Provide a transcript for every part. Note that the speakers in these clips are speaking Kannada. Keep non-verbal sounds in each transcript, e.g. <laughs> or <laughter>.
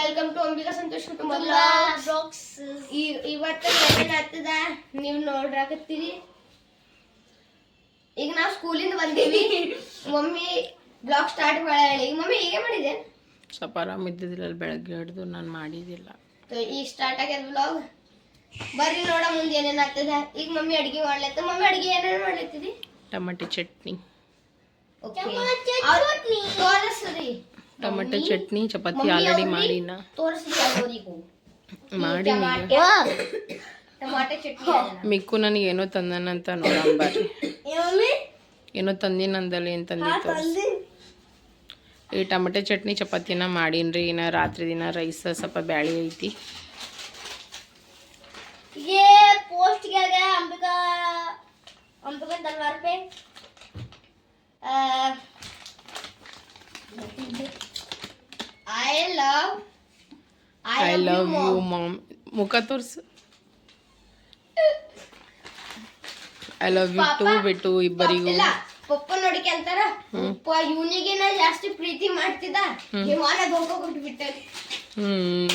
ವೆಲ್ಕಮ್ ಟು ಅಂಬಿಕಾ ಸಂತೋಷ್ ಕುಟುಂಬ ಬ್ಲಾಗ್ಸ್ ಇವತ್ತು ಏನೇನ್ ಆಗ್ತದ ನೀವು ನೋಡ್ರಾಕತ್ತೀರಿ. ಈಗ ನಾವು ಸ್ಕೂಲಿಂದ ಬಂದೀವಿ. ಮಮ್ಮಿ ಬ್ಲಾಗ್ ಸ್ಟಾರ್ಟ್ ಮಾಡ ಹೇಳಿ ಈಗ ಮಮ್ಮಿ ಹೀಗೆ ಮಾಡಿದೆ. ಸ್ವಲ್ಪ ಆರಾಮ ಇದ್ದಿದ್ದಿಲ್ಲ ಬೆಳಗ್ಗೆ ಹಿಡಿದು ನಾನು ಮಾಡಿದಿಲ್ಲ ಈಗ ಸ್ಟಾರ್ಟ್ ಆಗ್ಯದ ಬ್ಲಾಗ್ ಬರ್ರಿ ನೋಡ ಮುಂದೆ ಏನೇನಾಗ್ತದ ಈಗ ಮಮ್ಮಿ ಅಡಿಗೆ ಮಾಡ್ಲತ್ತ ಮಮ್ಮಿ ಅಡಿಗೆ ಏನೇನು ಮಾಡ್ಲತ್ತಿದಿ? ಟಮಾಟಿ ಚಟ್ನಿ. ಓಕೆ ತೋರಿಸ್ರಿ ಟಮಾಟೆ ಚಟ್ನಿ ಚಪಾತಿ ಮಮ್ಮಿ ಆಲ್ರೆಡಿ ಅವ್ರಿ? ಮಾಡಿನ <laughs> ತೋರಿಸ್ರಿ ಅವ್ರಿಗೂ ಮಾಡಿ ಟಮಾಟೆ ಟಮಾಟೆ ಚಟ್ನಿ ಅದನ್ನ. ಮಿಕ್ಕು ನನಗೆ ಏನೋ ತಂದನಂತ ನೋಡಂಬಾರಿ ಮಮ್ಮಿ ಏನೋ ತಂದಿನಂದಲ್ಲಿ ಏನು ತಂದಿತ್ತು ಈ ಟಮಾಟೆ ಚಟ್ನಿ ಚಪಾತಿನ ಮಾಡೀನ್ರಿ ಇನ್ನು ರಾತ್ರಿ ದಿನ ರೈಸ್ ಸ್ವಲ್ಪ ಬ್ಯಾಳಿ ಐತಿ ये पोस्ट किया गया है अंबिका अंबिका तलवार पे अ, I love I love you mom ಮುಖ ತೋರ್ಸು ಐ ಲವ್ ಯು ಟು ಬಿಟ್ಟು ಇಬ್ಬರಿಗೂ ಇಲ್ಲ ಪಪ್ಪ ನೋಡಿ ಅಂತಾರ ಹ್ಮ್. ಪಪ್ಪ ಇವನಿಗೇನ ಜಾಸ್ತಿ ಪ್ರೀತಿ ಮಾಡ್ತಿದ್ದ ಹಿಮಾನ ಧೋಕ ಕೊಟ್ಬಿಟ್ಟ ಹ್ಮ್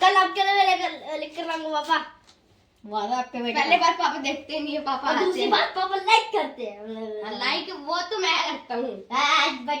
कल आपके लिए लेकर लिख कर रंग पापा वादा आपके पहले बार पापा देखते नहीं है पापा और दूसरी बात पापा लाइक करते हैं लाइक वो तो मैं करता हूँ बट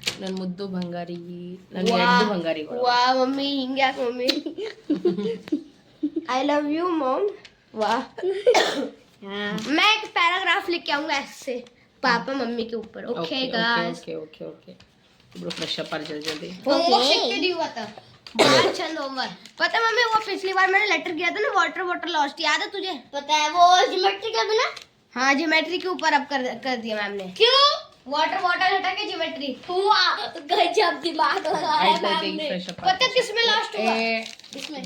ನನ್ನ ಮುದ್ದು ಬಂಗಾರಿ ನನ್ನ ಎರಡು ಬಂಗಾರಿಗಳು वाह mummy Hinge mummy I love you mom वाह मैं एक पैराग्राफ लिख के आऊंगा ऐसे पापा मम्मी के ऊपर okay guys okay okay okay ಇಬ್ರು ಫ್ರೆಶ್ ಅಪ್ ಆರ್ ಜಲ್ದಿ ಜಲ್ದಿ होमवर्क लिख के दिया हुआ था बहुत चंद होमवर्क पता है मम्मी वो पिछली बार मैंने लेटर किया था ना वाटर वाटर लॉस्ट याद है तुझे पता है वो ज्योमेट्री का बिना हाँ ज्योमेट्री के ऊपर अब कर कर दिया मैम ने क्यों वाटर वाटर हटा के ज्योमेट्री वाह गजब दिमाग लगाया ಆಯ್ತು मैम ಆಯ್ತು ने ಫ್ರೆಶ್ ಅಪ್ पता है किसमें लास्ट हुआ ಏ इसमें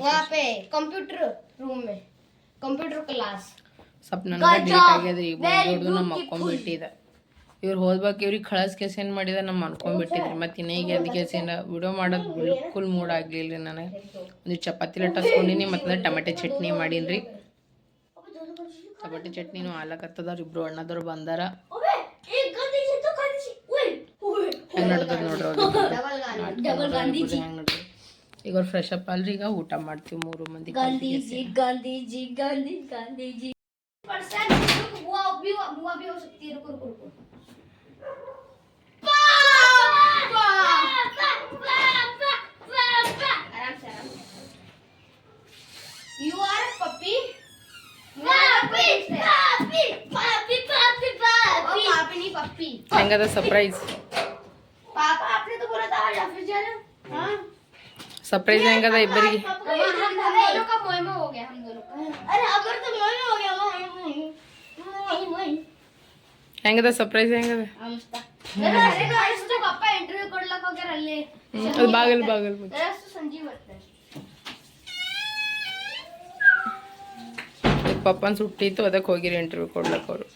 वहाँ पे कंप्यूटर रूम में कंप्यूटर क्लास ಸ್ವಲ್ಪ ನನಗೆ Good ಡಿಲೀಟ್ job. ಆಗ್ಯದ್ರಿ Very ದೊಡ್ಡದು ನಮ್ಮ beautiful. ಮಕ್ಕೊಂಡ್ಬಿಟ್ಟಿದ ಇವ್ರು ಹೋದ್ಬೇಕು ಇವ್ರಿಗೆ ಕಳಸ್ ಕೇಸ್ ಏನು ಮಾಡಿದ ನಮ್ಮ ಅನ್ಕೊಂಡ್ಬಿಟ್ಟಿದ್ರಿ ಮತ್ತೆ ಇನ್ನ ಈಗ ಎದ್ ಕೇಸಿಂದ ವಿಡಿಯೋ ಮಾಡೋದು ಬಿಲ್ಕುಲ್ ಮೂಡ್ ಆಗ್ಲಿಲ್ಲ ನನಗೆ ಒಂದು ಚಪಾತಿ ಲಟ್ಟಿಸ್ಕೊಂಡಿನಿ ಮತ್ತು ಟೊಮೆಟೊ ಚಟ್ನಿ ಮಾಡೀನಿ ಟೊಮೆಟೊ ಚಟ್ನಿನೂ ಆಲಕತ್ತದವ್ರು ಇಬ್ರು ಅಣ್ಣದವ್ರು ಬಂದಾರ ಹೆಂಗೆ ನೋಡ್ರಿ <laughs> ಈಗ ಅವ್ರು ಫ್ರೆಶ್ ಅಪ್ ಅಲ್ರಿ ಈಗ ಊಟ ಮಾಡ್ತೀವಿ ಮೂರು ಮಂದಿ ಗಾಂಧೀಜಿ ಗಾಂಧೀಜಿ ಗಾಂಧಿ ಗಾಂಧೀಜಿ. ಹೆಂಗದ ಸರ್ಪ್ರೈಸ್ गया मोई मोई मोई मोई ಹೆಂಗದ ಸರ್ಪ್ರೈಸ್ ಹೆಂಗದ अरे अरे गाइस तो पापा इंटरव्यू ಕೊಡ್ಲಕ ಹೋಗ್ಯಾರ ಅಲ್ಲಿ ಅದು ಬಾಗಲ್ ಬಾಗಲ್ ಮುಚ್ಚು. ರಸ್ತು ಸಂಜೀವ್ ಬರ್ತಾರೆ ಈಗ ಪಪ್ಪನ ಸುಟ್ಟಿತ್ತು ಅದಕ್ಕೆ ಹೋಗಿರಿ ಇಂಟರ್ವ್ಯೂ ಕೊಡ್ಲಕ್ಕೆ ಅವರು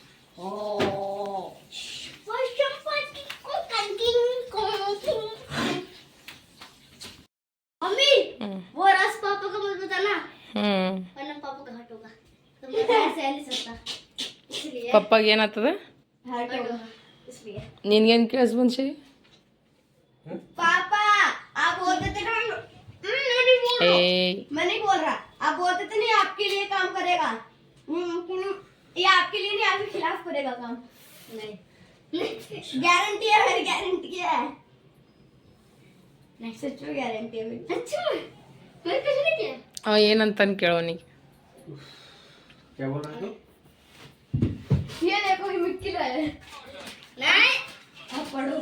का मत बताना ಹ್ಞೂ वरना पापा का हट होगा तो मैं ऐसे नहीं सकता इसलिए ಪಪ್ಪಾಗ ಏನಾಗ್ತದ हट होगा इसलिए ನಿನ್ಗೇನು ಕೇಳಿಸ್ ಬಂದ್ಸಿ पापा आप बोलते थे ना हम- हम्म, मैं नहीं बोल रहा हूँ। ಏ मैं नहीं बोल रहा आप बोलते थे नहीं आपके लिए काम करेगा हम्म, हम्म, ये आपके लिए नहीं आपके खिलाफ करेगा काम नहीं गारंटी है मेरी गारंटी है नहीं सच में गारंटी है मेरी अच्छा मैंने कुछ नहीं किया ಅವ ಏನಂತಾನೆ ಕೇಳೋನಿಗೆ ये देखो ये मिट्टी का है नहीं अब पढ़ो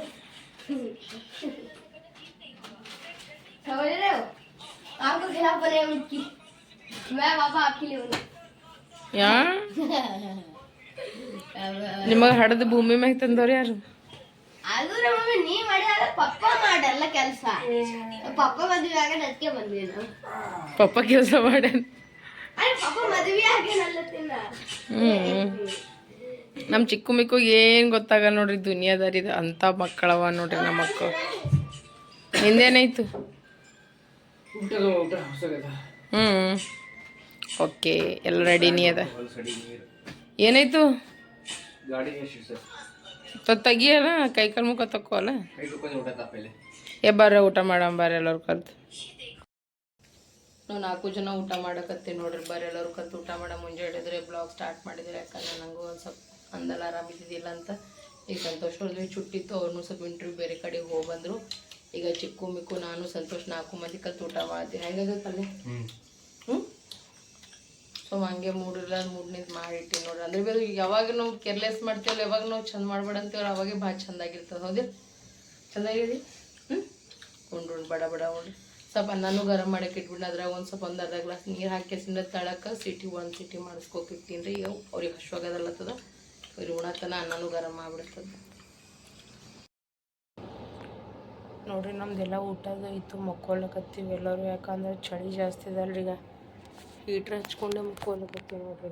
समझ रहे हो आपके खिलाफ बनेगा मिट्टी मैं पापा आपके लिए बना ಯಾ ನಿಮಗೆ ಹಡದ ಭೂಮಿ ಮ್ಯಾಗ ತಂದವ್ರು ಯಾರು ಅದು ನಮ್ಮ ನೀ ಮಾಡಿದಾಗ ಪಪ್ಪ ಮಾಡಲ್ಲ ಕೆಲಸ. ಪಪ್ಪ ಮದುವೆ ಆಗ ಅದಕ್ಕೆ ಬಂದ್ವಿ ನಾವು ಪಪ್ಪ ಕೆಲಸ ಮಾಡ. ಪಪ್ಪ ಮದುವೆ ಆಗೇನಲ್ಲ ತಿನ್ನ. ಹ್ಮ್. ನಮ್ಮ ಚಿಕ್ಕ ಮಿಕ್ಕು ಏನು ಗೊತ್ತಾಗಲ್ಲ ನೋಡ್ರಿ ದುನಿಯಾದಾರಿ ಅಂತ ಅಂಥ ಮಕ್ಕಳವ ನೋಡ್ರಿ ನಮ್ಮ ಮಕ್ಕಳು ನಿಂದೇನಾಯ್ತು ಹ್ಞೂ ಓಕೆ ಎಲ್ಲ ರೆಡಿನಿ ಅದ. ಏನಾಯ್ತು? ತ ತೆಗಿಯಲ್ಲ ಕೈ ಕಾಲು ಮುಖ ತಕ್ಕೋಲ್ಲ ಏ ಬರ್ರ ಊಟ ಮಾಡಮ್ ಬರ್ರಿ ಎಲ್ಲರೂ ಕಲ್ತು ನಾವು ನಾಲ್ಕು ಜನ ಊಟ ಮಾಡಕತ್ತೀವಿ ನೋಡ್ರಿ ಬರ್ರಿ ಎಲ್ಲರೂ ಕಲ್ತು ಊಟ ಮಾಡ ಮುಂಜೆ ಹಿಡಿದ್ರೆ ಬ್ಲಾಗ್ ಸ್ಟಾರ್ಟ್ ಮಾಡಿದ್ರೆ ಯಾಕಂದ್ರೆ ನಂಗೂ ಒಂದು ಸ್ವಲ್ಪ ಅಂದಲ್ಲ ಆರಾಮಿದ್ದಿದ್ದಿಲ್ಲ ಅಂತ. ಈಗ ಸಂತೋಷ್ ಚುಟ್ಟಿ ಇತ್ತು ಅವ್ರನ್ನೂ ಸ್ವಲ್ಪ ಇಂಟರ್ವ್ಯೂ ಬೇರೆ ಕಡೆಗೆ ಹೋಗಿ ಬಂದರು. ಈಗ ಚಿಕ್ಕು ಮಿಕ್ಕು ನಾನು ಸಂತೋಷ್ ನಾಲ್ಕು ಮಂದಿ ಕಲ್ತು ಊಟ ಮಾಡ್ತೀನಿ. ಹೆಂಗಾಗತ್ತಲ್ಲಿ ಹ್ಞೂ ಸೊ ಹಂಗೆ ಮೂಡಿಲ್ಲ ಮೂಡ್ನಿದ್ ಮಾಡಿಟ್ಟಿ ನೋಡ್ರಿ. ಅಂದ್ರೆ ಬೇರೆ ಯಾವಾಗ ನಾವು ಕೇರ್ಲೆಸ್ ಮಾಡ್ತೀವಲ್ಲ, ಯಾವಾಗ ನಾವು ಚಂದ ಮಾಡ್ಬೇಡ ಅಂತೀವಲ್ಲ ಅವಾಗೆ ಭಾಳ ಚಂದಾಗಿರ್ತದೆ ಹೌದೇ ಚೆನ್ನಾಗಿರಿ ಹ್ಞೂ ಉಂಡು ಉಂಡು ಬಡ ಬಡ ಉಂಡು. ಸ್ವಲ್ಪ ಅನ್ನನೂ ಗರಂ ಮಾಡಕ್ಕೆ ಇಟ್ಬಿಟ್ಟು ಅದ್ರಾಗ ಒಂದು ಸ್ವಲ್ಪ ಒಂದು ಅರ್ಧ ಗ್ಲಾಸ್ ನೀರು ಹಾಕಿ ಸಿಂದ ತಳಕ್ಕೆ ಸಿಟಿ ಒಂದು ಸಿಟಿ ಮಾಡಿಸ್ಕೊತಿರ್ತೀನಿ ರೀ ಈಗ ಅವ್ರಿಗೆ ಹಶ್ವಾಗದಲ್ಲತ್ತದ ಅವ್ರಿಗೆ ಉಣತನ ಅನ್ನನೂ ಗರಂ ಮಾಡ್ಬಿಡ್ತದೆ ನೋಡ್ರಿ, ನಮ್ದೆಲ್ಲ ಊಟದ ಇತ್ತು, ಮಕ್ಕೊಳಕತ್ತೀವಿ ಎಲ್ಲರೂ. ಯಾಕಂದ್ರೆ ಚಳಿ ಜಾಸ್ತಿ ಇದಲ್ರಿ ಈಗ. ಹೀಟ್ರ್ ಹಚ್ಕೊಂಡೆ ಮುಕ್ಕೊಳಕತ್ತೀವಿ ನೋಡ್ರಿ.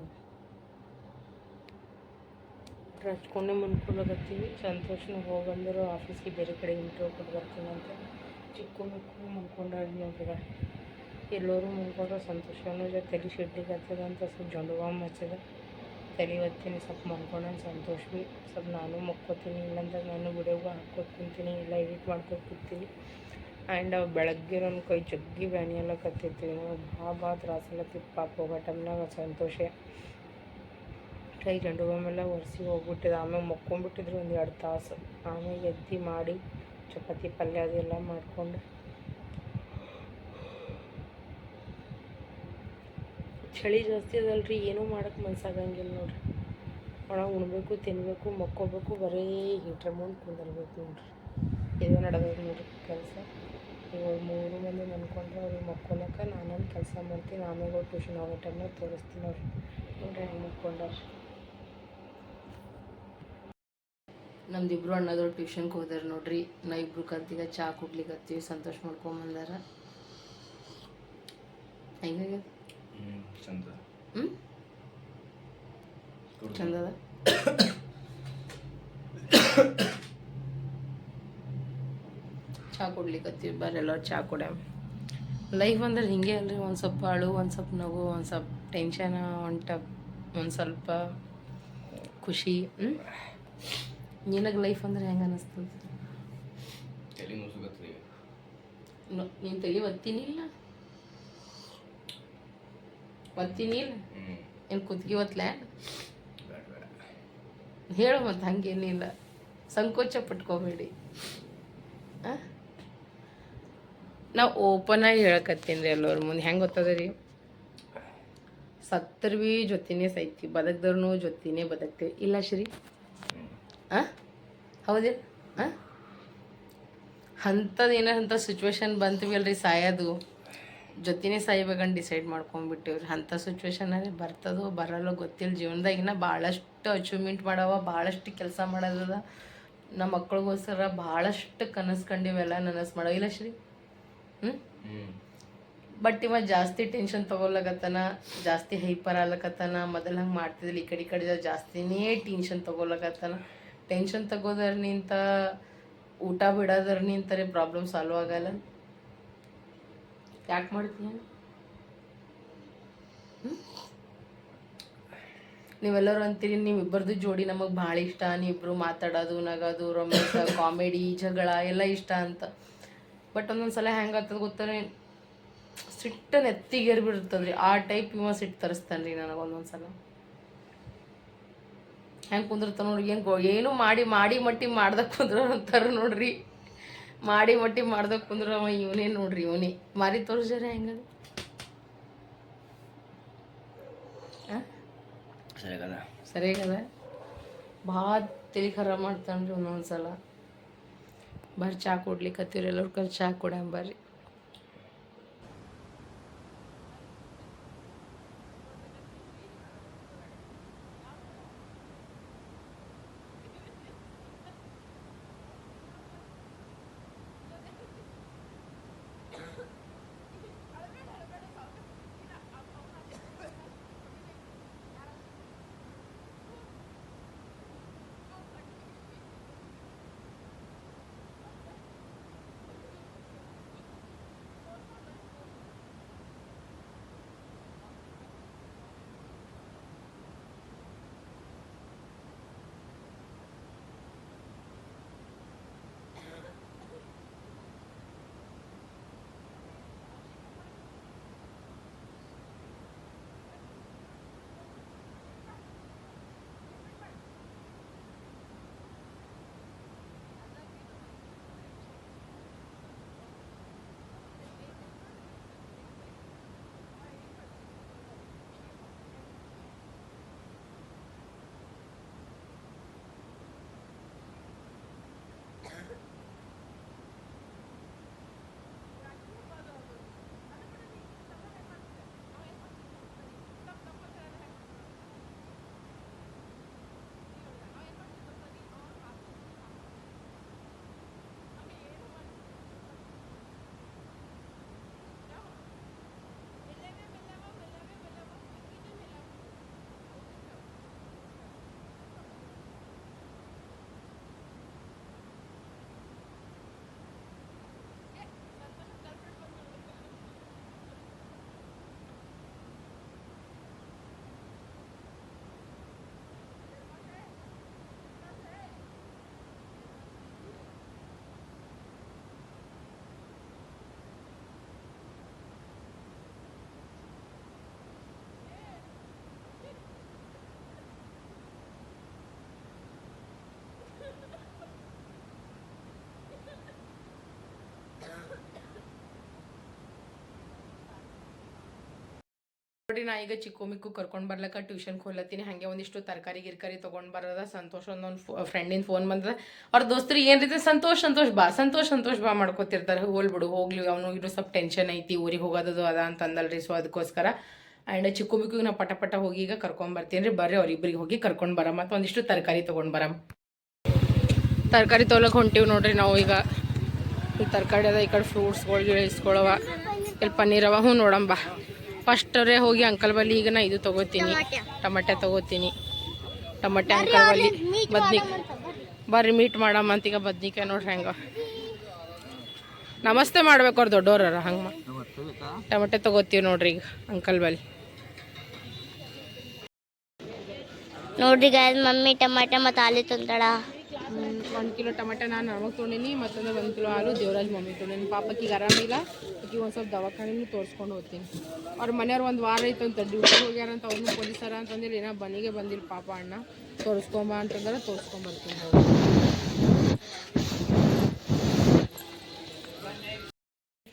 ಹೀಟ್ರ್ ಹಚ್ಕೊಂಡೆ ಮುನ್ಕೊಳಕತ್ತೀವಿ ಸಂತೋಷನ ಹೋಗಿ ಬಂದರು ಆಫೀಸ್ಗೆ ಬೇರೆ ಕಡೆ ಇಂಟ್ರ್ಯೂ ಕೊಟ್ಟು ಬರ್ತೀನಿ ಅಂತ. ಚಿಕ್ಕ ಮಕ್ಕಳು ಮುನ್ಕೊಂಡಾಳಿ ನೋಡ್ರಿ ಎಲ್ಲರೂ ಮುನ್ಕೊಂಡ್ರೆ ಸಂತೋಷನೂ ತಲೆ ಶಿಡ್ಲಿಗೆ ಹತ್ತದ ಅಂತ ಸ್ವಲ್ಪ ಜಂಡು ಬಾಂಬ್ ಹಚ್ಚದ. ತಲೆ ಒತ್ತೀನಿ, ಸ್ವಲ್ಪ ಮನ್ಕೊಂಡ ಸಂತೋಷ ಭೀ ಸ್ವಲ್ಪ ನಾನು ಮಕ್ಕೋತೀನಿ, ಇಲ್ಲಾಂದ್ರೆ ನಾನು ವಿಡಿಯೋಗೂ ಹಾಕ್ಕೊತ ಕುಂತೀನಿ ಇಲ್ಲ ಎಡಿಟ್ ಮಾಡ್ಕೊತ ಆ್ಯಂಡ್ ಬೆಳಗ್ಗೆ ನನ್ನ ಕೈ ಜಗ್ಗಿ ಬ್ಯಾನಿ ಎಲ್ಲ ಕತ್ತಿತ್ತು ಭಾಳ ಭಾಳ ತ್ರಾಸಲತ್ತಿತ್ತು ಪಾಪ ಹೋಗೋ ಟೈಮ್ನಾಗ ಸಂತೋಷ. ಕೈ ಜಂಡು ಬಾಂಬೆಲ್ಲ ಒರೆಸಿ ಹೋಗ್ಬಿಟ್ಟಿದೆ. ಆಮೇಲೆ ಮಕ್ಕೊಂಬಿಟ್ಟಿದ್ರು ಒಂದು ಎರಡು ತಾಸು. ಆಮೇಲೆ ಎದ್ದು ಮಾಡಿ ಚಪಾತಿ, ಪಲ್ಯ ಅದೆಲ್ಲ ಮಾಡಿಕೊಂಡು. ಚಳಿ ಜಾಸ್ತಿ ಅದಲ್ರಿ. ಏನೂ ಮಾಡೋಕ್ಕೆ ಮನ್ಸಾಗಂಗಿಲ್ಲ ನೋಡ್ರಿ. ಒಣ ಉಣ್ಬೇಕು ತಿನ್ನಬೇಕು ಮಕ್ಕೋಬೇಕು, ಬರೀ ಹೀಟ್ರ್ ಮುಂದೆ ಕುಂದಿರ್ಬೇಕು ನೋಡ್ರಿ. ಇದು ನಡೆದ ನೋಡ್ರಿ ಕೆಲಸ. ಇವಾಗ ಮೂರು ಮಂದಿ ಮನ್ಕೊಂಡ್ರೆ ಅವ್ರಿಗೆ ಮಕ್ಕೊಳಕ್ಕೆ ನಾನೊಂದು ಕೆಲಸ ಮಾಡ್ತೀನಿ ಆಮೇಲೆ ಹೋಗಿ ಟ್ಯೂಷನ್ ಹೋಗೋ ಟೈಮ್ನಾಗ ತೋರಿಸ್ತೀನಿ ಅವ್ರು ನೋಡ್ರಿ ಹೆಂಗೆ ನಮ್ದು ನಮ್ದಿಬ್ರು ಅಣ್ಣದವ್ರು ಟ್ಯೂಷನ್ಗೆ ಹೋದಾರ ನೋಡ್ರಿ. ನಾ ಇಬ್ರು ಕತ್ತೀಗ ಚಹಾ ಕುಡ್ಲಿಕತ್ತೀವಿ ಸಂತೋಷ ಮಾಡ್ಕೊಂಬಂದಾರ ಹೆಂಗ ಹ್ಞೂ ಚಂದದ <coughs> ಚಹಾ ಕುಡ್ಲಿಕತ್ತೀವಿ. ಬರ್ರಿ ಎಲ್ಲರೂ ಚಾ ಕೊಡ ಲೈಫ್ ಅಂದ್ರೆ ಹಿಂಗೆ ಅಲ್ರಿ. ಒಂದು ಸ್ವಲ್ಪ ಅಳು ಒಂದು ಸ್ವಲ್ಪ ನಗು ಒಂದು ಸ್ವಲ್ಪ ಟೆನ್ಷನ್ ಒಂಟ ಒಂದು ಸ್ವಲ್ಪ ಖುಷಿ ನಿನಗೆ ಲೈಫ್ ಅಂದ್ರೆ ಹೆಂಗೆ ಅನಿಸ್ತದೆ? ನೀನು ತಲೆ ಒತ್ತೀನಿ ಇಲ್ಲ? ಒತ್ತೀನಿ ಇಲ್ಲ? ಏನು ಕುತ್ತಿಗೆ ಒತ್ಲೆ? ಹೇಳು ಮತ್ತು ಹಂಗೇನಿಲ್ಲ. ಸಂಕೋಚ ಪಟ್ಕೋಬೇಡಿ. ನಾವು ಓಪನ್ ಆಗಿ ಹೇಳಕತ್ತೀನಿ ರೀ ಎಲ್ಲರ. ಮುಂದೆ ಹೆಂಗೆ ಗೊತ್ತದ ರೀ? ಸತ್ತರ್ ಭೀ ಜೊತೆನೇ ಸೈತಿ ಬದುಕ್ದವ್ರು ಜೊತೆನೇ ಬದುಕ್ತೀವಿ. ಇಲ್ಲ ಶ್ರೀ? ಹಾಂ ಹೌದಿಲ್ಲ ಹಾಂ ಅಂಥದ್ದು ಏನೋ ಅಂಥ ಸಿಚುವೇಶನ್ ಬಂತೀವಿ ಅಲ್ರಿ ಸಾಯೋದು. ಜೊತೆನೇ ಸಾಯ್ಬೇಕಂತ ಡಿಸೈಡ್ ಮಾಡ್ಕೊಂಡ್ಬಿಟ್ಟಿವ್ರಿ ಅಂಥ ಸಿಚುವೇಶನ್ ಬರ್ತದೋ ಬರಲ್ಲೋ ಗೊತ್ತಿಲ್ಲ. ಜೀವನದಾಗಿನ ಭಾಳಷ್ಟು ಅಚೀವ್ಮೆಂಟ್ ಮಾಡವ ಭಾಳಷ್ಟು ಕೆಲಸ ಮಾಡೋದದ. ನಮ್ಮ ಮಕ್ಳಿಗೋಸ್ಕರ ಭಾಳಷ್ಟು ಕನಸು ಕಂಡಿವೆಲ್ಲ ನನಸು ಮಾಡೋ ಇಲ್ಲ ಶ್ರೀ? ಹ್ಞೂ ಬಟ್ ಇವ ಜಾಸ್ತಿ ಟೆನ್ಷನ್ ತಗೊಲಕತ್ತಾನ ಜಾಸ್ತಿ ಹೈಪರ್ ಆಗ್ಲಕತ್ತಾನ ಮೊದಲು ಹಂಗೆ ಮಾಡ್ತಿದ್ದಿಲ್ಲ ಈ ಕಡೆ ಈ ಕಡೆ ಜಾಸ್ತಿನೇ ಟೆನ್ಷನ್ ತಗೊಲಕತ್ತಾನ ಟೆನ್ಷನ್ ತಗೋದರ್ನಿಂತ ಊಟ ಬಿಡೋದರ್ನಿಂತರೇ ಪ್ರಾಬ್ಲಮ್ ಸಾಲ್ವ್ ಆಗಲ್ಲ. ಯಾಕೆ ಮಾಡ್ತೀಯ? ನೀವೆಲ್ಲರೂ ಅಂತೀರಿ ನೀವಿಬ್ಬರದು ಜೋಡಿ ನಮಗೆ ಭಾಳ ಇಷ್ಟ ನೀವಿಬ್ರು ಮಾತಾಡೋದು ನಗೋದು ರೊಮ್ಯಾನ್ಸ್ ಕಾಮಿಡಿ <laughs> ಜಗಳ ಎಲ್ಲ ಇಷ್ಟ ಅಂತ. ಬಟ್ ಒಂದೊಂದು ಸಲ ಹೆಂಗೆ ಆಗ್ತದೆ ಸಿಟ್ಟ ಸಿಟ್ಟು ನೆತ್ತಿಗೇರಿ ಬಿಡ್ತದ್ರಿ. ಆ ಟೈಪ್ ಇವ ಸಿಟ್ಟು ತರಿಸ್ತಾನೆ ರೀ ನನಗೆ ಒಂದೊಂದು ಸಲ. ಹೆಂಗೆ ಕುಂದಿರ್ತಾನೆ ನೋಡ್ರಿ ಏನು ಏನು ಮಾಡಿ ಮಾಡಿ ಮಟ್ಟಿ ಮಾಡ್ದಕ್ಕೆ ಕುಂದ್ರ ಅಂತಾರೆ ನೋಡ್ರಿ. ಮಾಡಿ ಮಟ್ಟಿ ಮಾಡ್ದಕ್ಕೆ ಕುಂದ್ರ ಅವ ಇವನೇ ನೋಡ್ರಿ ಇವನೇ. ಮಾರಿ ತೋರಿಸ್ಯಾರ ಹೆಂಗ ಸರಿಯಾಗದ ಭಾಳ ತಲೆ ಖರಾಬ್ ಮಾಡ್ತಾನ್ರಿ ಒಂದೊಂದು ಸಲ. ಬರ್ರಿ ಚಹಾ ಹತ್ತಿರ ಎಲ್ಲರೂ ಕಲ್ ಚಹಾ ಕೊಡಂಬ ನೋಡಿ ನಾ ಈಗ ಚಿಕ್ಕು ಮಿಕ್ಕು ಕರ್ಕೊಂಡು ಬರ್ಲಕ್ಕ ಟ್ಯೂಷನ್ ಹೋಲತ್ತೀನಿ ಹಾಗೆ ಒಂದಿಷ್ಟು ತರಕಾರಿ, ಗಿರ್ಕಾರಿ ತೊಗೊಂಡು ಬರೋದ. ಸಂತೋಷ ಒಂದೊಂದು ಫ್ರೆಂಡಿನ ಫೋನ್ ಬಂದದ. ಅವ್ರ ದೋಸ್ತರು ಏನು ರೀತಿ ಸಂತೋಷ್ ಸಂತೋಷ್ ಬಾ, ಸಂತೋಷ್ ಸಂತೋಷ್ ಬಾ ಮಾಡ್ಕೋತಿರ್ತಾರೆ. ಹೋಲ್ ಬಿಡು, ಹೋಗ್ಲಿ, ಅವನು ಇನ್ನು ಸ್ವಲ್ಪ ಟೆನ್ಷನ್ ಐತಿ, ಊರಿಗೆ ಹೋಗೋದು ಅದ ಅಂತ ಅಂದಲ್ರಿ ಸೊ ಅದಕ್ಕೋಸ್ಕರ ಆ್ಯಂಡ್ ಚಿಕ್ಕು ಮಿಕ್ಕು ನಾ ಪಟ ಪಟ ಹೋಗಿ ಈಗ ಕರ್ಕೊಂಬರ್ತೀನಿ ರೀ ಬರ್ರಿ, ಅವ್ರಿಬ್ರಿಗೆ ಹೋಗಿ ಕರ್ಕೊಂಡು ಬರ. ಮತ್ತು ಒಂದಿಷ್ಟು ತರಕಾರಿ ತೊಗೊಂಡು ಬರಮ್ಮ ತರಕಾರಿ ತೊಗೊಳಕ್ಕೆ ಹೊಂಟೀವಿ ನೋಡ್ರಿ ನಾವು ಈಗ. ತರಕಾರಿ ಅದ ಈ ಕಡೆ ಫ್ರೂಟ್ಸ್ಗಳು ಇಸ್ಕೊಳವ ಇಲ್ಲಿ ಪನ್ನೀರ್ ಅವ, ಹ್ಞೂ ನೋಡಂಬ ಫಸ್ಟರೇ ಹೋಗಿ ಅಂಕಲ್ ಬಲ್ಲಿ ಈಗ ನಾ ಇದು ತಗೋತೀನಿ. ಟಮಟೆ ತಗೋತೀನಿ. ಟಮಟೆ ಅಂಕಲ್ ಬಲ್ಲಿ ಬದ್ನಿ ಬರ್ರಿ. ಮೀಟ್ ಮಾಡಮ್ಮ ಅಂತ ಈಗ ಬದ್ನಿಕಾಯಿ ನೋಡ್ರಿ ಹೆಂಗ. ನಮಸ್ತೆ ಮಾಡ್ಬೇಕು ಅವ್ರು ದೊಡ್ಡವ್ರ ಹಂಗೆ ಟಮಟೆ ತಗೋತೀವಿ ನೋಡ್ರಿ ಈಗ ಅಂಕಲ್ ಬಲ್ಲಿ. ನೋಡ್ರಿ ಗಾಯ್ಸ್ ಮಮ್ಮಿ ಟಮಾಟೆ ಮತ್ತು ಆಲಿ ತಂದಳ. ಒಂದು ಕಿಲೋ ಟಮಾಟೆ ನಾನು ನಮಗೆ ತೊಗೊಂಡಿನಿ ಮತ್ತೊಂದು ಒಂದು ಕಿಲೋ ಹಾಲು ದೇವರಾಜ್ ಮಮ್ಮಿ ತೊಗೊಂಡಿನಿ ಪಾಪಕ್ಕಿಗೆ ಆರಾಮಿಲ್ಲ ಈಗ ಒಂದು ಸ್ವಲ್ಪ ದವಾಖಾನೆನೂ ತೋರಿಸ್ಕೊಂಡು ಹೋಗ್ತೀನಿ. ಅವ್ರ ಮನೆಯವ್ರು ಒಂದು ವಾರ ಐತೆ ಅಂತ ಡ್ಯೂಟಿ ಹೋಗ್ಯಾರಂತ ಅವ್ರನ್ನೂ ಪೊಲೀಸರ ಅಂತಂದಿಲ್ಲ ಏನೋ ಬನಿಗೆ ಬಂದಿಲ್ಲ ಪಾಪ ಅಣ್ಣ. ತೋರಿಸ್ಕೊಂಬ ಅಂತಂದ್ರೆ ತೋರಿಸ್ಕೊಂಬರ್ತೀನಿ ಹೋಗಿ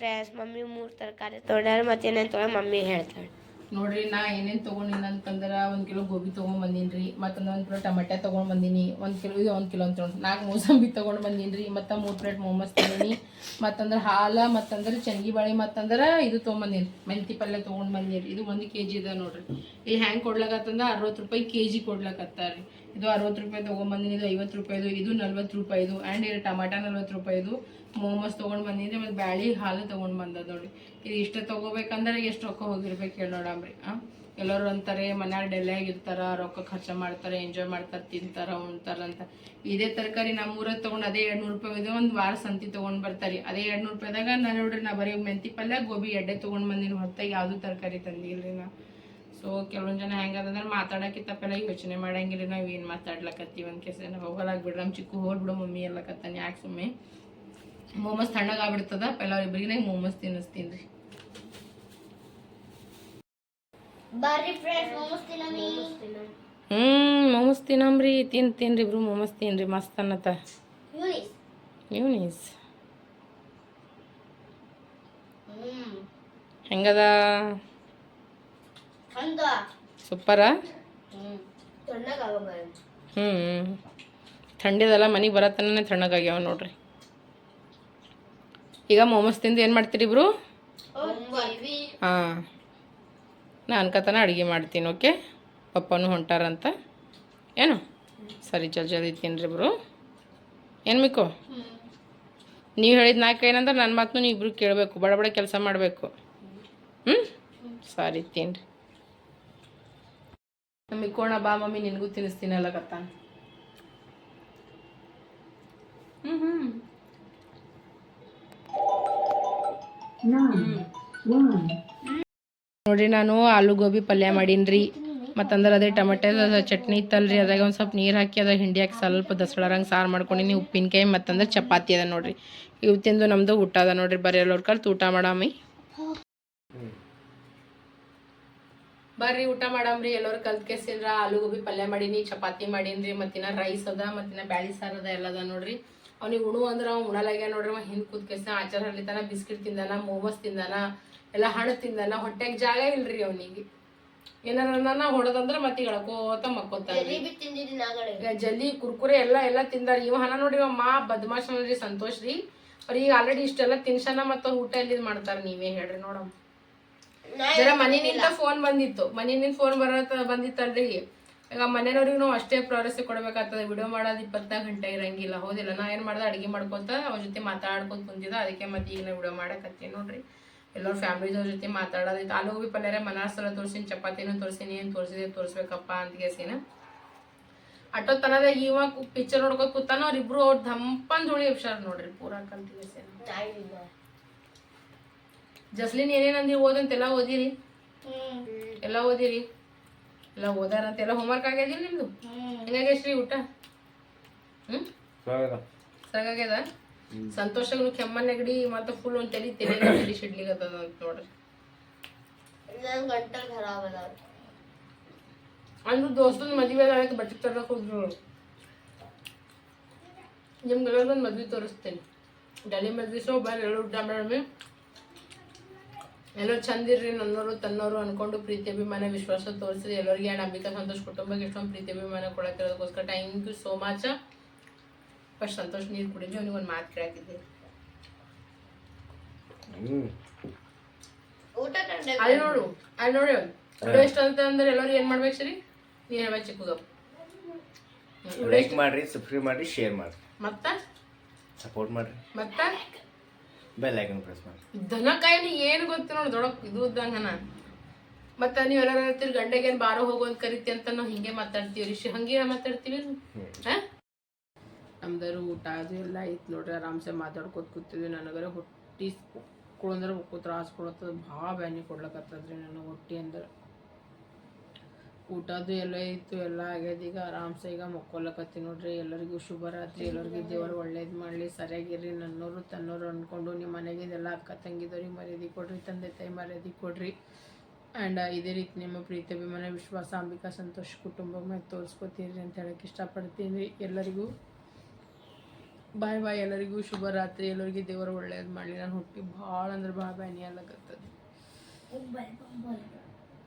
ಫ್ರೆಂಡ್ಸ್, ಮಮ್ಮಿ ಮೂರು ತರಕಾರಿ ತೊಗೊಂಡಾರ ಮತ್ತೆ ಏನೇನು ತೊಗೊಂಡು ಮಮ್ಮಿ ಹೇಳ್ತಾಳೆ. ನೋಡ್ರಿ, ನಾ ಏನೇನು ತೊಗೊಂಡಿನ ಅಂತಂದ್ರೆ ಒಂದು ಕಿಲೋ ಗೋಬಿ ತಗೊಂಡ್ ಬಂದೀನಿ ರೀ ಮತ್ತೊಂದು ಒಂದು ಕಿಲೋ ಟೊಮೆಟೊ ತೊಗೊಂಡು ಬಂದೀನಿ, ಒಂದು ಕಿಲೋ, ಇದು ಒಂದು ಕಿಲೋ ಅಂತ ನಾಲ್ಕು ಮೂಸಂಬಿ ತೊಗೊಂಡು ಬಂದೀನಿ ರೀ ಮತ್ತು ಮೂರು ಪ್ಲೇಟ್ ಮೋಮೋಸ್ ತಗೊಂಡಿನಿ ಮತ್ತಂದ್ರೆ ಹಾಲು ಮತ್ತಂದ್ರೆ ಚಂಗಿ ಬಾಳೆ ಮತ್ತಂದ್ರೆ ಇದು ತೊಗೊಂಬಂದೀನಿ ಮೆಂತಿ ಪಲ್ಯ ತೊಗೊಂಡು ಬಂದೀನಿ ಇದು ಒಂದು ಕೆ ಜಿ ಇದೆ ನೋಡ್ರಿ. ಇಲ್ಲಿ ಹ್ಯಾಂಗೆ ಕೊಡ್ಲಕತ್ತಂದ್ರೆ ಅರವತ್ತು ರೂಪಾಯಿ ಕೆ ಜಿ ಕೊಡ್ಲಕತ್ತಾರ. ಇದು ಅರವತ್ತು ರೂಪಾಯಿ ತೊಗೊಂಬಂದಿನಿ ಇದು ಐವತ್ತು ರೂಪಾಯಿದು ಇದು ನಲ್ವತ್ತು ರೂಪಾಯಿದು ಆ್ಯಂಡ್ ಇದು ಟಮಾಟ ನಲ್ವತ್ತು ರೂಪಾಯಿದು ಮೋಮೋಸ್ ತೊಗೊಂಡು ಬಂದಿದ್ದೆ ಮತ್ತು ಬ್ಯಾಳಿ ಹಾಲು ತೊಗೊಂಡು ಬಂದದ ನೋಡಿ. ಇದು ಇಷ್ಟ ತೊಗೋಬೇಕಂದ್ರೆ ಎಷ್ಟು ರೊಕ್ಕ ಹೋಗಿರ್ಬೇಕು ಹೇಳಿ ನೋಡಮ್ರಿ ಹಾಂ ಎಲ್ಲರೂ ಅಂತಾರೆ, ಮನ್ಯಾಗ ಡೆಲ್ಲಾಗಿರ್ತಾರೆ ರೊಕ್ಕ ಖರ್ಚ ಮಾಡ್ತಾರೆ ಎಂಜಾಯ್ ಮಾಡ್ತಾರೆ, ತಿಂತಾರೆ, ಉಣ್ತಾರೆ ಅಂತ. ಇದೇ ತರಕಾರಿ ನಮ್ಮ ಊರಾಗ ತೊಗೊಂಡು ಅದೇ ಎರಡ್ನೂರು ರೂಪಾಯಿ ಇದೆ ಒಂದು ವಾರ ಸಂತಿ ತೊಗೊಂಡು ಬರ್ತಾರೆ ಅದೇ ಎರಡ್ನೂರು ರೂಪಾಯಿದಾಗ ನಾನು ನೋಡ್ರಿ ನಾ ಬರೀ ಮೆಂತಿ ಪಲ್ಯ, ಗೋಬಿ, ಎಡ್ಡೆ ತೊಗೊಂಡು ಬಂದಿನಿ ಹೊರತಾಗಿ, ಯಾವುದು ತರಕಾರಿ ತಂದಿಲ್ರಿ ನಾ. ಸೊ ಕೆಲವೊಂದು ಜನ ಹೆಂಗದಂದ್ರೆ ಮಾತಾಡೋಕ್ಕಿಂತ ಪೆಲ್ಲ ಯೋಚನೆ ಮಾಡಂಗಿಲ್ಲ ನಾವು ಏನು ಮಾತಾಡ್ಲಕತ್ತೀವಿ ಒಂದು ಕೆಸ ಹೋಗಲಾಗ್ಬಿಡ್ರಿ ನಮ್ಮ ಚಿಕ್ಕು ಹೋಗ್ಬಿಡು ಮಮ್ಮಿ ಎಲ್ಲಕತ್ತಾನೆ ಯಾಕೆ ಸುಮ್ಮನೆ ಮೋಮೋಸ್ ತಣ್ಣಗಾಗ್ಬಿಡ್ತದ ಪೆಲ್ಲ ಇಬ್ಬರಿಗೆ ಮೋಮೋಸ್ ತಿನ್ನಿಸ್ತೀನಿ ರೀ ಹ್ಞೂ ಮೋಮೋಸ್ ತಿನ್ನಂಬ್ರಿ ತಿನ್ ತಿನ್ರಿ ಇಬ್ರು ಮೋಮೋಸ್ ತಿನ್ರಿ ಮಸ್ತ್ ಅನ್ನತ ಯೂನಿಸ್ ಯೂನೀಸ್ ಹ್ಮ್. ಹೆಂಗದ? ಸೂಪರ ಸೂಪರಾ ಹ್ಮ್. ಹ್ಞೂ ಥಂಡಿದಲ್ಲ ಮನೆಗೆ ಬರತ್ತನೇ ತಣ್ಣಗಾಗ್ಯಾವ ನೋಡ್ರಿ. ಈಗ ಮೋಮೋಸ್ ತಿಂದು ಏನು ಮಾಡ್ತೀರಿ ಇಬ್ರು? ಹಾಂ. ನಾನು ಕತನ ಅಡುಗೆ ಮಾಡ್ತೀನಿ ಓಕೆ ಪಪ್ಪನೂ ಹೊಂಟಾರಂತ. ಏನು? ಸರಿ ಜಲ್ ಜಲ್ದಿ ತಿನ್ರಿ ಇಬ್ರು. ಏನು ಮಿಕ್ಕು? ನೀವು ಹೇಳಿದ ನಾಲ್ಕು ಏನಂದ್ರೆ ನನ್ನ ಮಾತನ್ನು ನೀವು ಇಬ್ರು ಕೇಳಬೇಕು ಬಡ ಬಡ ಕೆಲಸ ಮಾಡಬೇಕು. ಹ್ಞೂ ಸರಿ ತಿನ್ರಿ. ಮಿಕ್ಕೋಣ ಬಾ ಮಮ್ಮಿ ನಿನಗೂ ತಿನ್ನಿಸ್ತೀನಲ್ಲ ಕತ್ತ ಹ್ಞೂ ಹ್ಞೂ ನೋಡ್ರಿ ನಾನು ಆಲೂ ಗೋಬಿ ಪಲ್ಯ ಮಾಡೀನಿ ಮತ್ತಂದ್ರೆ ಅದೇ ಟೊಮೆಟೊ ಚಟ್ನಿ ಇತ್ತಲ್ರಿ. ಅದಾಗ ಒಂದು ಸ್ವಲ್ಪ ನೀರು ಹಾಕಿ ಅದ ಹಿಂಡಿಯಾಕಿ ಸ್ವಲ್ಪ ದಸಳರಂಗೆ ಸಾರು ಮಾಡ್ಕೊಂಡಿನಿ ಉಪ್ಪಿನಕಾಯಿ ಮತ್ತಂದ್ರೆ ಚಪಾತಿ ಅದ ನೋಡ್ರಿ. ಇವು ತಿಂದು ನಮ್ಮದು ಊಟ ಅದ ನೋಡ್ರಿ. ಬರ್ರಿ ಎಲ್ಲೋರ್ ಕಲ್ತು ಊಟ ಮಾಡಾಮಿ. ಬರ್ರಿ ಊಟ ಮಾಡಾಮ್ರಿ. ಎಲ್ಲರೂ ಕಲ್ತ್ ಕೆಸಿಲ್ರ. ಆಲೂಗೋಬಿ ಪಲ್ಯ ಮಾಡೀನಿ, ಚಪಾತಿ ಮಾಡೀನಿ ಮತ್ತಿನ ರೈಸ್ ಅದ, ಮತ್ತಿನ ಬ್ಯಾಳಿ ಸಾರು ಅದ, ಎಲ್ಲ ಅದ ನೋಡ್ರಿ. ಅವ್ನಿಗೆ ಉಣು ಅಂದ್ರೆ ಅವ್ನು ಉಣಲಾಗ್ಯ ನೋಡ್ರಿ ಅವ ಹಿಂದ್ ಕೂತ್ ಆಚಾರ ಹರ್ಲಿತಾನ ಬಿಸ್ಕಿಟ್ ತಿಂದಾನ ಮೋಮೋಸ್ ತಿಂದಾನ ಎಲ್ಲ ಹಣ್ಣು ತಿಂದಾನ ಹೊಟ್ಟೆಗೆ ಜಾಗ ಇಲ್ರಿ ಅವನಿಗೆ. ಏನಾರ ನಾ ಹೊಡೆದಂದ್ರೆ ಮತ್ತೆ ಎಳ್ಕೋತ ಮಕ್ಕೋತಾನ ಜಲ್ಲಿ ಕುರ್ಕುರೆ ಎಲ್ಲ ಎಲ್ಲ ತಿಂದಾರ. ಇವ ಹಣ ನೋಡ್ರಿ ಇವ ಮಾ ಬದ್ಮಾಶ್ ನೋಡ್ರಿ ಸಂತೋಷ್ ರೀ. ಅವ್ರಿಗೆ ಆಲ್ರೆಡಿ ಇಷ್ಟೆಲ್ಲ ತಿನ್ಸನ ಮತ್ತ ಊಟ ಎಲ್ಲಿ ಮಾಡ್ತಾರ ನೀವೇ ಹೇಳ್ರಿ ನೋಡಮ್. ಜರ ಮನಿನಿಂದ ಫೋನ್ ಬಂದಿತ್ತು. ಮನಿನಿಂದ ಫೋನ್ ಬರತ್ತ ಬಂದಿತ್ತಲ್ರಿ. ಈಗ ಮನೆಯವ್ರಿಗೂ ನಾವು ಅಷ್ಟೇ ಪ್ರಾರಸ್ಯ ಕೊಡ್ಬೇಕಾಗ್ತದೆ ವಿಡಿಯೋ ಮಾಡೋದು ಇಪ್ಪತ್ನಾಲ್ಕು ಗಂಟೆ ಇರಂಗಿಲ್ಲ ಹೌದಿಲ್ಲ ನಾ ಏನು ಮಾಡ್ದೆ ಅಡಿಗೆ ಮಾಡ್ಕೊತ ಅವ್ರ ಜೊತೆ ಮಾತಾಡ್ಕೊಂತ ಕುಂತಿದ್ದ ಅದಕ್ಕೆ ಮತ್ತೆ ಈಗ ವಿಡಿಯೋ ಮಾಡಕತ್ತೀನಿ ನೋಡ್ರಿ. ಎಲ್ಲರೂ ಫ್ಯಾಮಿಲಿದವ್ರ ಜೊತೆ ಮಾತಾಡೋದೈತೆ. ಆಲೂ ಗೋಬಿ ಮನಾರ್ ಸಲ ತೋರಿಸಿನಿ ಚಪಾತಿನೂ ತೋರಿಸಿನಿ ಏನು ತೋರಿಸಿದೆ ತೋರಿಸ್ಬೇಕಪ್ಪ ಅಂತ ಕೇಸಿನ ಅಟೋ ತನದ ಇವಾಗ ಪಿಕ್ಚರ್ ನೋಡ್ಕೊತ ಕೂತಾನ ಅವ್ರಿಬ್ರು ಅವ್ರ ಧಂಪನ್ ಜೋಳಿ ಹುಷಾರ್ ನೋಡ್ರಿ ಪೂರಾ ಕಲ್ತಿಗೆ ಜಸ್ಲಿನ್ ಏನೇನಂದಿ ಓದಂತೆಲ್ಲ ಓದಿರಿ? ಎಲ್ಲ ಓದಿರಿ? ಎಲ್ಲ ಓದಾರಂತ ಎಲ್ಲ ಹೋಮ್ವರ್ಕ್ ಆಗ್ಯದಿಲ್ಲ ನಿಮ್ದು? ಹೆಂಗಾಗ್ಯಶ್ರೀ ಊಟ? ಹ್ಮ್? ಸಾಕಾಗ್ಯದ ಸಂತೋಷಗಳು ಕೆಮ್ಮ ನೆಗಡಿ ಮತ್ತೆ ಫುಲ್ ಒಂದ್ ತಲಿ ತಲೆ ತಲಿ ಸಿಡ್ಲಿಗತ್ತದ ಅಂತ ನೋಡ್ರಿ. ಅಂದ್ರು ದೋಸ್ತನ ಮದುವೆ ಆಯ್ತು ಬಟ್ಟೆ ತರಕ್ ಹೋದ್ರು ನಿಮ್ಗೆಲ್ಲರಿಗೊಂದು ಮದ್ವೆ ತೋರಿಸ್ತೇನೆ. ಡಲಿ ಮದ್ವೆ ಸೊ ಬರ್ರಿ ಎರಡು ಊಟ ಮಾಡಮಿ ಎಲ್ಲರೂ ಚಂದಿರ್ರಿ ನನ್ನೋರು ತನ್ನೋರು ಅನ್ಕೊಂಡು ಪ್ರೀತಿ ಅಭಿಮಾನ ವಿಶ್ವಾಸ ತೋರಿಸಿದ್ರೆ ಎಲ್ಲರಿಗೆ ಆ್ಯಂಡ್ ಅಂಬಿಕಾ ಸಂತೋಷ್ ಕುಟುಂಬಕ್ಕೆ ಎಷ್ಟೊಂದು ಪ್ರೀತಿ ಅಭಿಮಾನ ಕೊಡತ್ತಿರೋದಕ್ಕೋಸ್ಕರ thank you so much first Santosh ನೀರು ಕುಡಿದ್ವಿ ಅವನಿಗೆ ಒಂದು ಮಾತು ಕೇಳಾಕಿದ್ದೆ. ಅಲ್ಲಿ ನೋಡು ಅಲ್ಲಿ ನೋಡಿ. ವಿಡಿಯೋ ಇಷ್ಟ ಅಂತ ಅಂದ್ರೆ ಎಲ್ಲರೂ ಏನು ಮಾಡ್ಬೇಕು ಸರಿ? ನೀ ಹೇಳ್ಬೇಕು ಚಿಕ್ಕಗ ಲೈಕ್ ಮಾಡಿ ಸಬ್ಸ್ಕ್ರೈಬ್ ಮಾಡಿ ಶೇರ್ ಮಾಡ್ರಿ ಮತ್ತೆ? ಸಪೋರ್ಟ್ ಮಾಡಿರಿ. ಮತ್ತ? ಬೆಲ್ ಐಕನ್ ಪ್ರೆಸ್ ಮಾಡಿ. ದನ ಕಾಯಿಲೆ ಏನು ಗೊತ್ತು ನೋಡಿ ದೊಡಕ್ ಇದು ಇದ್ದಂಗನ ಮತ್ತ ನೀವ್ ಎಲ್ಲರೂ ಹೇಳ್ತೀರಿ ಗಂಡಗೆ ಏನು ಬಾರೋ ಹೋಗೋ ಅಂತ ಕರಿತಿ ಅಂತ ನಾವು ಹಿಂಗೆ ಮಾತಾಡ್ತೀವಿ ರೀ. ಹಂಗೆ ಮಾತಾಡ್ತೀವಿ ಹಾ? ನಮ್ದರು ಊಟ ಅದು ಎಲ್ಲ ಐತ್ ನೋಡ್ರಿ ಆರಾಮ್ಸೆ ಮಾತಾಡ್ಕೊತ ಕೂತೀವಿ ನನಗರ ಹೊಟ್ಟಿ ಕುಳಂದ್ರೆ ತ್ರಾಸು ಕೊಡತ್ತದ ಭಾಳ ಬ್ಯಾನಿ ಕೊಡ್ಲಕತ್ತದ್ರಿ ನನ್ನ ಹೊಟ್ಟಿ ಅಂದ್ರೆ. ಊಟದು ಎಲ್ಲ ಇತ್ತು, ಎಲ್ಲ ಆಗ್ಯದ. ಈಗ ಆರಾಮ್ಸೆ ಈಗ ಮಕ್ಕೊಲ್ಲಕತ್ತಿ ನೋಡ್ರಿ. ಎಲ್ಲರಿಗೂ ಶುಭರಾತ್ರಿ ಎಲ್ಲರಿಗೂ ದೇವರು ಒಳ್ಳೇದು ಮಾಡಲಿ. ಸರಿಯಾಗಿರ್ರಿ ನನ್ನೋರು ತನ್ನೋರು ಅಂದ್ಕೊಂಡು ನಿಮ್ಮ ಮನೆಗಿದೆಲ್ಲ ಅಕ್ಕ ತಂಗಿದವ್ರಿಗೆ ಮರ್ಯಾದೆ ಕೊಡ್ರಿ, ತಂದೆ ತಾಯಿ ಮರ್ಯಾದೆ ಕೊಡ್ರಿ. ಆ್ಯಂಡ್ ಇದೇ ರೀತಿ ನಿಮ್ಮ ಪ್ರೀತಿ, ಅಭಿಮಾನ, ವಿಶ್ವಾಸ, ಅಂಬಿಕಾ, ಸಂತೋಷ ಕುಟುಂಬ ಮೇಲೆ ತೋರಿಸ್ಕೊತೀರಿ ಅಂತ ಹೇಳಕ್ಕೆ ಇಷ್ಟಪಡ್ತೀನಿ. ಎಲ್ಲರಿಗೂ ಬಾಯ್ ಬಾಯ್. ಎಲ್ಲರಿಗೂ ಶುಭರಾತ್ರಿ ಎಲ್ಲರಿಗೂ ದೇವರು ಒಳ್ಳೇದು ಮಾಡಲಿ. ನಾನು ಹುಟ್ಟಿ ಭಾಳ ಅಂದ್ರೆ ಭಾಳ ಬ್ಯಾನಿ ಬಾಯ್.